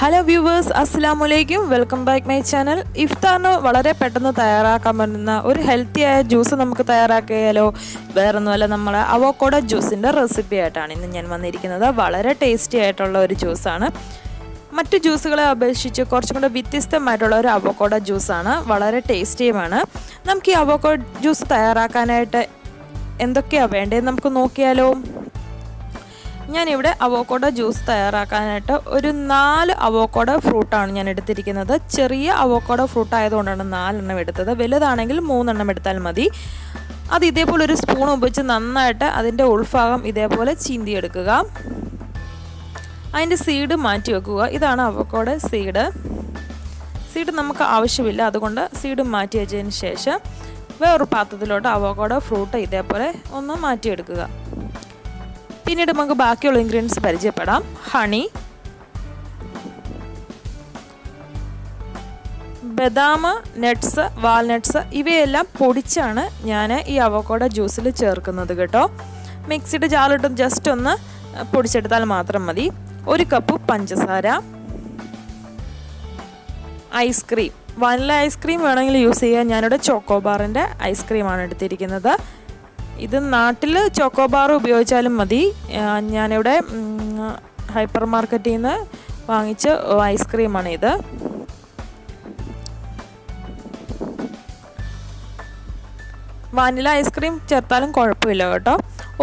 Hello viewers അസ്സാം വലൈക്കും welcome back my channel ഇഫ്താറിന് വളരെ പെട്ടെന്ന് തയ്യാറാക്കാൻ പറ്റുന്ന ഒരു ഹെൽത്തിയായ ജ്യൂസ് നമുക്ക് തയ്യാറാക്കിയാലോ? വേറൊന്നുമല്ല നമ്മളെ അവോക്കോഡോ ജ്യൂസിന്റെ റെസിപ്പി ആയിട്ടാണ് ഇന്ന് ഞാൻ വന്നിരിക്കുന്നത്. വളരെ ടേസ്റ്റി ആയിട്ടുള്ള ഒരു ജ്യൂസാണ് മറ്റു ജ്യൂസുകളെ അപേക്ഷിച്ച് കുറച്ചും കൂടെ വ്യത്യസ്തമായിട്ടുള്ള ഒരു അവോക്കോഡോ ജ്യൂസാണ് വളരെ ടേസ്റ്റിയുമാണ് നമുക്ക് ഈ അവോക്കോഡോ ജ്യൂസ് തയ്യാറാക്കാനായിട്ട് എന്തൊക്കെയാണ് വേണ്ടത്? നമുക്ക് നോക്കിയാലോ. ഞാനിവിടെ അവോക്കോഡോ ജ്യൂസ് തയ്യാറാക്കാനായിട്ട് ഒരു നാല് അവോക്കോഡോ ഫ്രൂട്ടാണ് ഞാൻ എടുത്തിരിക്കുന്നത്. ചെറിയ അവോക്കോഡോ ഫ്രൂട്ട് ആയതുകൊണ്ടാണ് നാലെണ്ണം എടുത്തത്. വലുതാണെങ്കിൽ മൂന്നെണ്ണം എടുത്താൽ മതി. അത് ഇതേപോലെ ഒരു സ്പൂൺ ഉപയോഗിച്ച് നന്നായിട്ട് അതിന്റെ ഉൾഭാഗം ഇതേപോലെ ചീന്തിയെടുക്കുക. അതിന്റെ സീഡ് മാറ്റി വെക്കുക. ഇതാണ് അവക്കോടെ സീഡ്. സീഡ് നമുക്ക് ആവശ്യമില്ല. അതുകൊണ്ട് സീഡ് മാറ്റി വെച്ചതിന് ശേഷം വേറൊരു പാത്രത്തിലോട്ട് അവക്കോടെ ഫ്രൂട്ട് ഇതേപോലെ ഒന്ന് മാറ്റിയെടുക്കുക. പിന്നീട് നമുക്ക് ബാക്കിയുള്ള ഇൻഗ്രീഡിയൻസ് പരിചയപ്പെടാം. ഹണി ബദാം നട്ട്സ് വാൽനട്ട്സ് ഇവയെല്ലാം പൊടിച്ചാണ് ഞാൻ ഈ അവക്കോട ജ്യൂസിൽ ചേർക്കുന്നത് കേട്ടോ. മിക്സിയുടെ ജാറിട്ട് ജസ്റ്റ് ഒന്ന് പൊടിച്ചെടുത്താൽ മാത്രം മതി. ഒരു കപ്പ് പഞ്ചസാര. Ice cream vanilla ice cream വേണമെങ്കിൽ യൂസ് ചെയ്യാൻ ഞാനിവിടെ ചോക്കോബാറിന്റെ ഐസ്ക്രീമാണ് എടുത്തിരിക്കുന്നത്. ഇത് നാട്ടിൽ ചോക്കോബാർ ഉപയോഗിച്ചാലും മതി. ഞാനിവിടെ ഹൈപ്പർ മാർക്കറ്റിൽ നിന്ന് വാങ്ങിച്ച ഐസ്ക്രീമാണ് ഇത്. വാനില ഐസ്ക്രീം ചേർത്താലും കുഴപ്പമില്ല കേട്ടോ.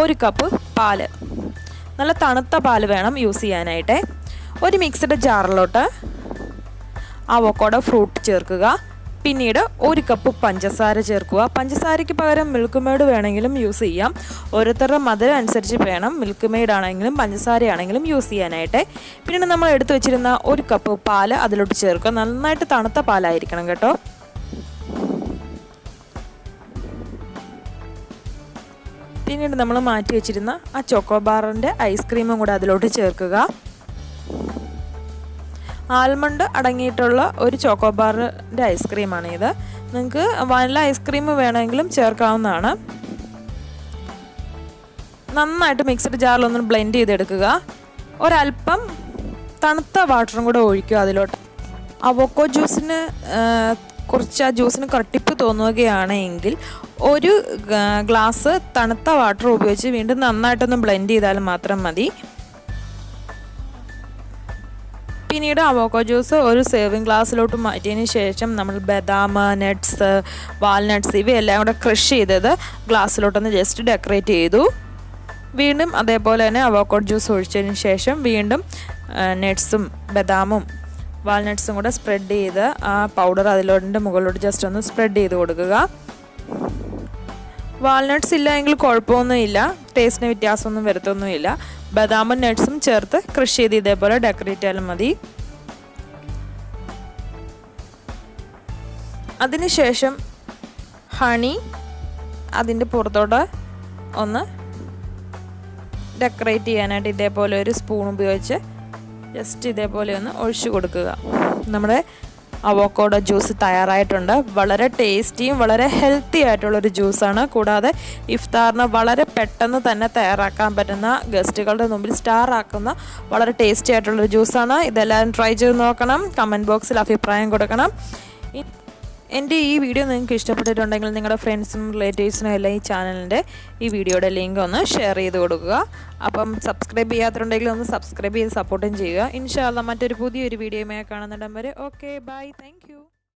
ഒരു കപ്പ് പാൽ. നല്ല തണുത്ത പാൽ വേണം യൂസ് ചെയ്യാനായിട്ട്. ഒരു മിക്സഡ് ജാറിലോട്ട് അവക്കോടെ ഫ്രൂട്ട് ചേർക്കുക. പിന്നീട് ഒരു കപ്പ് പഞ്ചസാര ചേർക്കുക. പഞ്ചസാരയ്ക്ക് പകരം മിൽക്ക് മെയ്ഡ് വേണമെങ്കിലും യൂസ് ചെയ്യാം. ഓരോരുത്തരുടെ മധുരം അനുസരിച്ച് വേണം മിൽക്ക് മെയ്ഡ് ആണെങ്കിലും പഞ്ചസാരയാണെങ്കിലും യൂസ് ചെയ്യാനായിട്ട്. പിന്നീട് നമ്മൾ എടുത്തു വെച്ചിരുന്ന ഒരു കപ്പ് പാൽ അതിലോട്ട് ചേർക്കുക. നന്നായിട്ട് തണുത്ത പാലായിരിക്കണം കേട്ടോ. പിന്നീട് നമ്മൾ മാറ്റി വെച്ചിരുന്ന ആ ചോക്കോ ബാറിന്റെ ഐസ്ക്രീമും കൂടെ അതിലോട്ട് ചേർക്കുക. ആൽമണ്ട് അടങ്ങിയിട്ടുള്ള ഒരു ചോക്കോബാറിന്റെ ഐസ്ക്രീമാണ് ഇത്. നിങ്ങൾക്ക് വനില ഐസ്ക്രീം വേണമെങ്കിലും ചേർക്കാവുന്നതാണ്. നന്നായിട്ട് മിക്സഡ് ജാറിലൊന്ന് ബ്ലെൻഡ് ചെയ്തെടുക്കുക. ഒരല്പം തണുത്ത വാട്ടറും കൂടെ ഒഴിക്കുക അതിലോട്ട്. അവോക്കോ ജ്യൂസിന് കുറച്ച് ആ ജ്യൂസിന് കട്ടിപ്പ് തോന്നുകയാണെങ്കിൽ ഒരു ഗ്ലാസ് തണുത്ത വാട്ടർ ഉപയോഗിച്ച് വീണ്ടും നന്നായിട്ടൊന്ന് ബ്ലെൻഡ് ചെയ്താൽ മാത്രം മതി. പിന്നീട് അവോക്കോ ജ്യൂസ് ഒരു സേവിങ് ഗ്ലാസ്സിലോട്ട് മാറ്റിയതിന് ശേഷം നമ്മൾ ബദാം നട്ട്സ് വാൽനട്ട്സ് ഇവയെല്ലാം കൂടെ ക്രഷ് ചെയ്തത് ഗ്ലാസ്സിലോട്ടൊന്ന് ജസ്റ്റ് ഡെക്കറേറ്റ് ചെയ്തു. വീണ്ടും അതേപോലെ തന്നെ അവോക്കോ ജ്യൂസ് ഒഴിച്ചതിന് ശേഷം വീണ്ടും നട്ട്സും ബദാമും വാൽനട്ട്സും കൂടെ സ്പ്രെഡ് ചെയ്ത് ആ പൗഡർ അതിലോട്ടിന്റെ മുകളിലോട്ട് ജസ്റ്റ് ഒന്ന് സ്പ്രെഡ് ചെയ്ത് കൊടുക്കുക. വാൽനട്ട്സ് ഇല്ല എങ്കിൽ കുഴപ്പമൊന്നുമില്ല. ടേസ്റ്റിന് വ്യത്യാസമൊന്നും വരുത്തൊന്നുമില്ല. ബദാമും നട്ട്സും ചേർത്ത് കൃഷി ചെയ്ത് ഇതേപോലെ ഡെക്കറേറ്റ് ചെയ്താലും മതി. അതിനുശേഷം ഹണി അതിന്റെ പുറത്തോട്ട് ഒന്ന് ഡെക്കറേറ്റ് ചെയ്യാനായിട്ട് ഇതേപോലെ ഒരു സ്പൂൺ ഉപയോഗിച്ച് ജസ്റ്റ് ഇതേപോലെ ഒന്ന് ഒഴിച്ചു കൊടുക്കുക. നമ്മുടെ അവോക്കോഡോ ജ്യൂസ് തയ്യാറായിട്ടുണ്ട്. വളരെ ടേസ്റ്റിയും വളരെ ഹെൽത്തി ആയിട്ടുള്ളൊരു ജ്യൂസാണ്. കൂടാതെ ഇഫ്താറിന് വളരെ പെട്ടെന്ന് തന്നെ തയ്യാറാക്കാൻ പറ്റുന്ന ഗസ്റ്റുകളുടെ മുമ്പിൽ സ്റ്റാർ ആക്കുന്ന വളരെ ടേസ്റ്റി ആയിട്ടുള്ളൊരു ജ്യൂസാണ്. ഇതെല്ലാവരും ട്രൈ ചെയ്ത് നോക്കണം. കമന്റ് ബോക്സിൽ അഭിപ്രായം കൊടുക്കണം. എന്റെ ഈ വീഡിയോ നിങ്ങൾക്ക് ഇഷ്ടപ്പെട്ടിട്ടുണ്ടെങ്കിൽ നിങ്ങളുടെ ഫ്രണ്ട്സും റിലേറ്റീവ്സിനും എല്ലാം ഈ ചാനലിന്റെ ഈ വീഡിയോയുടെ ലിങ്ക് ഒന്ന് ഷെയർ ചെയ്ത് കൊടുക്കുക. അപ്പം സബ്സ്ക്രൈബ് ചെയ്യാത്തുണ്ടെങ്കിൽ ഒന്ന് സബ്സ്ക്രൈബ് ചെയ്ത് സപ്പോർട്ടും ചെയ്യുക. ഇൻഷാല്ല മറ്റൊരു പുതിയൊരു വീഡിയോയുമായി കാണുന്നിടം വരെ. Okay bye thank